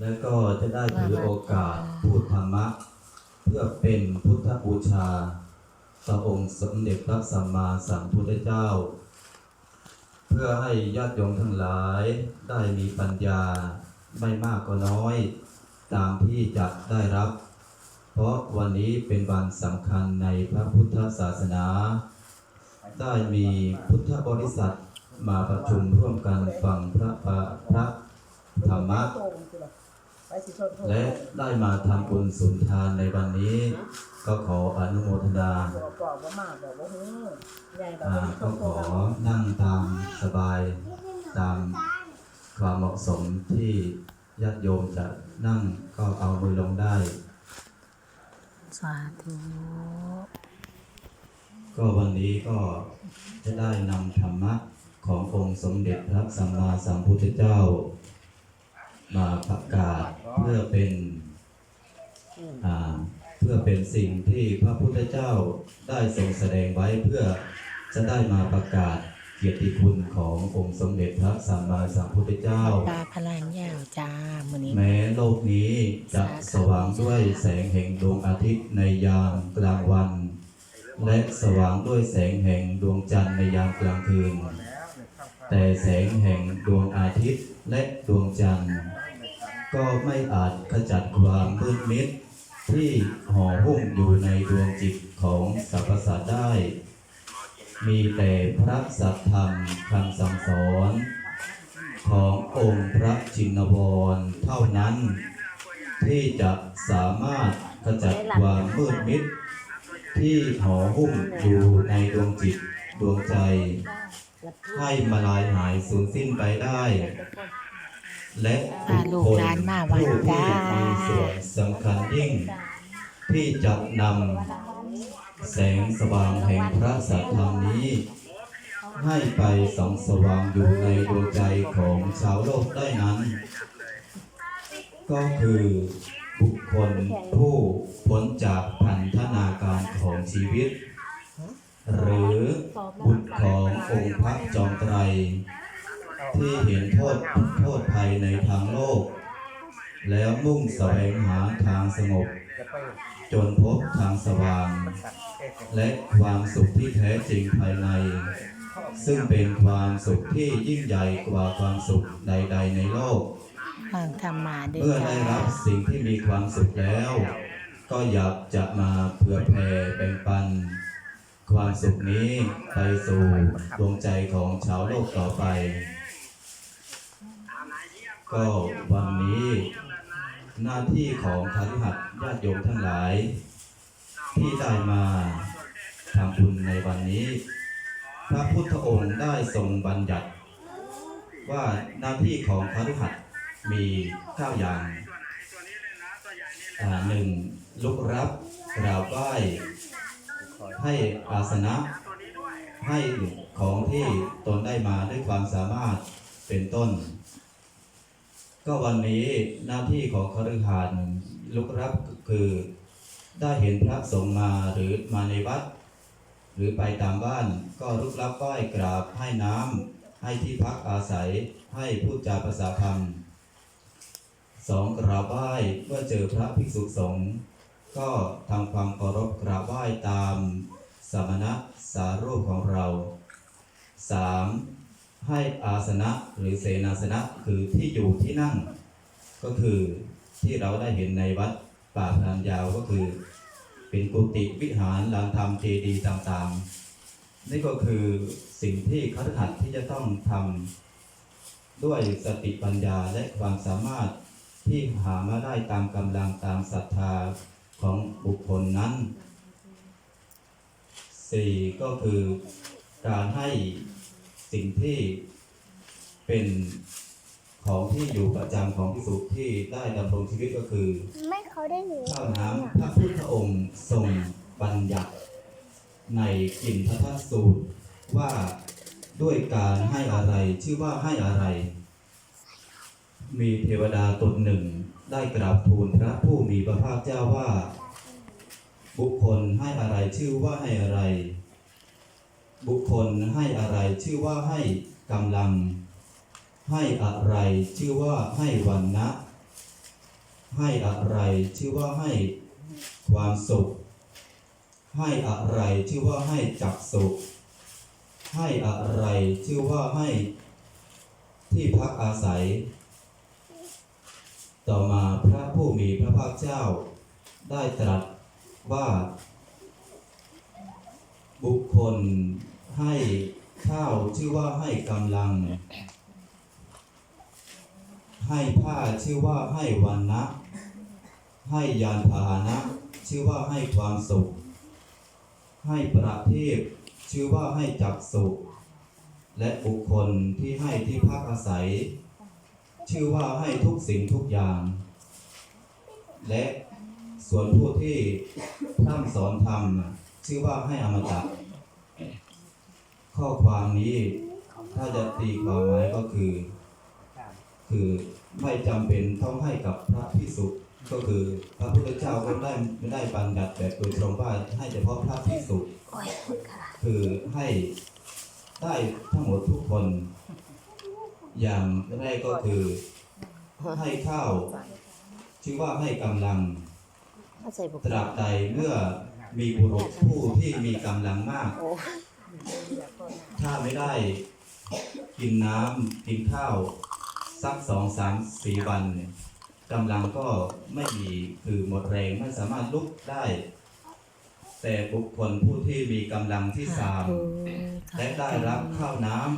แล้วก็จะได้ถือโอกาสพูดธรรมะ เพื่อเป็นพุทธบูชาต่อองค์สมเด็จพระสัมมาสัมพุทธเจ้า เพื่อให้ญาติโยมทั้งหลายได้มีปัญญาไม่มากก็น้อย ตามที่จะได้รับ เพราะวันนี้เป็นวันสำคัญในพระพุทธศาสนา ได้มีพุทธบริษัทมาประชุมร่วมกันฟังพระปะพระธรรมะ และได้มาทำบุญสุนทานในวันนี้ ก็ขออนุโมทนาบอกบอกว่ามาบอกว่าฮู้ใหญ่แบบอ่าว่าก็ขอนั่งตามสบายตามความเหมาะสมที่ญาติโยมจะนั่งก็เอามือลงได้ สาธุ ก็วันนี้ก็จะได้นำธรรมะขององค์สมเด็จพระสัมมาสัมพุทธเจ้า มาประกาศ เพื่อเป็นอ่าเพื่อเป็นสิ่งที่พระพุทธเจ้าได้ทรงแสดงไว้เพื่อจะได้มาประกาศเกียรติคุณขององค์สมเด็จพระสัมมาสัมพุทธเจ้าปลาพลังยาวจ้ามื้อนี้แม้โลกนี้จะสว่างด้วยแสงแห่งดวงอาทิตย์ในยามกลางวัน และสว่างด้วยแสงแห่งดวงจันทร์ในยามกลางคืน แต่แสงแห่งดวงอาทิตย์และดวงจันทร์ ก็ไม่อาจขจัดความมืดมิดที่ห่อหุ้มอยู่ในดวงจิตของสรรพสัตว์ได้ มีแต่พระสัทธรรมคำสั่งสอน ขององค์พระจินวรเท่านั้น ที่จะสามารถขจัดความมืดมิดที่ห่อหุ้มอยู่ในดวงจิตดวงใจ ให้มาลายหายสูญสิ้นไปได้ และบุคคลผู้ที่มีส่วนสำคัญยิ่ง ที่จะนำแสงสว่างแห่งพระสัทธรรมนี้ ให้ไปส่องสว่างอยู่ในดวงใจของชาวโลกได้นั้น ก็คือบุคคลผู้พ้นจากพันธนาการของชีวิต หรือบุตรขององค์พระจอมไตร ที่เห็นโทษโทษภัยในทางโลก แล้วมุ่งแสวงหาทางสงบ จนพบทางสว่าง และความสุขที่แท้จริงภายใน ซึ่งเป็นความสุขที่ยิ่งใหญ่กว่าความสุขใด ๆ ในโลกฟังธรรมาเด้อเมื่อจ้าได้รับสิ่งที่มีความสุขแล้ว ก็อยากจะมาเผื่อแผ่แบ่งปัน ความสุขนี้ไปสู่ดวงใจของชาวโลกต่อไป ก็วันนี้หน้าที่ของคาริหัดญาติโยมทั้งหลาย ที่ได้มาทำบุญในวันนี้ พระพุทธองค์ได้ทรงบัญญัติ ว่าหน้าที่ของคารุหัดมีเก้าอย่างหนึ่งลุกรับกราบไหว้ให้อาสนะให้ของที่ตนได้มาด้วยความสามารถเป็นต้น ก็วันนี้หน้าที่ของคฤหาสน์ลุกรับคือได้เห็นพระสงฆ์มาหรือมาในวัด หรือไปตามบ้านก็ลุกรับไหว้กราบให้น้ำให้ที่พักอาศัยให้พูดจาภาษาธรรมสองกราบไหว้เมื่อเจอพระภิกษุสงฆ์ก็ทำความเคารพกราบไหว้ตามสมณะสารูปของเราสาม ให้อาสนะหรือเสนาสนะคือที่อยู่ที่นั่ง ก็คือที่เราได้เห็นในวัดป่าพรานยาวก็คือ เป็นกุฏิวิหารลานธรรมเจดีย์ต่างๆ นี่ก็คือสิ่งที่คฤหัสถ์ที่จะต้องทำด้วยสติปัญญาและความสามารถที่หามาได้ตามกำลังตามศรัทธาของบุคคลนั้นสี่ก็คือการให้ สิ่งที่เป็นของที่อยู่ประจำของพิสุที่ได้ดำรงชีวิตก็คือไม่เขาได้หนูข้าวน้ำพระพุทธองค์ทรงบัญญัติในกินพัทธสูตร ว่าด้วยการให้อะไรชื่อว่าให้อะไร มีเทวดาตนหนึ่งได้กราบทูลพระผู้มีพระภาคเจ้าว่า บุคคลให้อะไรชื่อว่าให้อะไร บุคคลให้อะไรชื่อว่าให้กำลัง ให้อะไรชื่อว่าให้วันนะให้อะไรชื่อว่าให้ความสุข ให้อะไรชื่อว่าให้จักสุข ให้อะไรชื่อว่าให้ที่พักอาศัย ต่อมาพระผู้มีพระภาคเจ้า ได้ตรัสว่า บุคคล ให้ข้าวชื่อว่าให้กำลัง ให้ผ้าชื่อว่าให้วันนะให้ยานพาหนะ ชื่อว่าให้ความสุข ให้ประเทีปชื่อว่าให้จักสุข และบุคคลที่ให้ที่พักอาศัย ชื่อว่าให้ทุกสิ่งทุกอย่าง และส่วนผู้ที่พร่ำสอนธรรม ชื่อว่าให้อมตะ ข้อความนี้ถ้าจะตีความหมายก็คือ คือไม่จำเป็นต้องให้กับพระพิสุก็คือพระพุทธเจ้าก็ได้ไม่ได้บัญญัติแบบโดยตรงว่าให้เฉพาะพระพิสุคือให้ได้ทั้งหมดทุกคน อย่างแรกก็คือให้ข้าวชื่อว่าให้กำลังตราบใดเมื่อมีบุรุษผู้ที่มีกำลังมาก ถ้าไม่ได้กินน้ำกินข้าวสักสองสามสี่วันเนี่ยกำลังก็ไม่มีคือหมดแรงไม่สามารถลุกได้ แต่บุคคลผู้ที่มีกำลังที่สามและได้รับข้าวน้ำ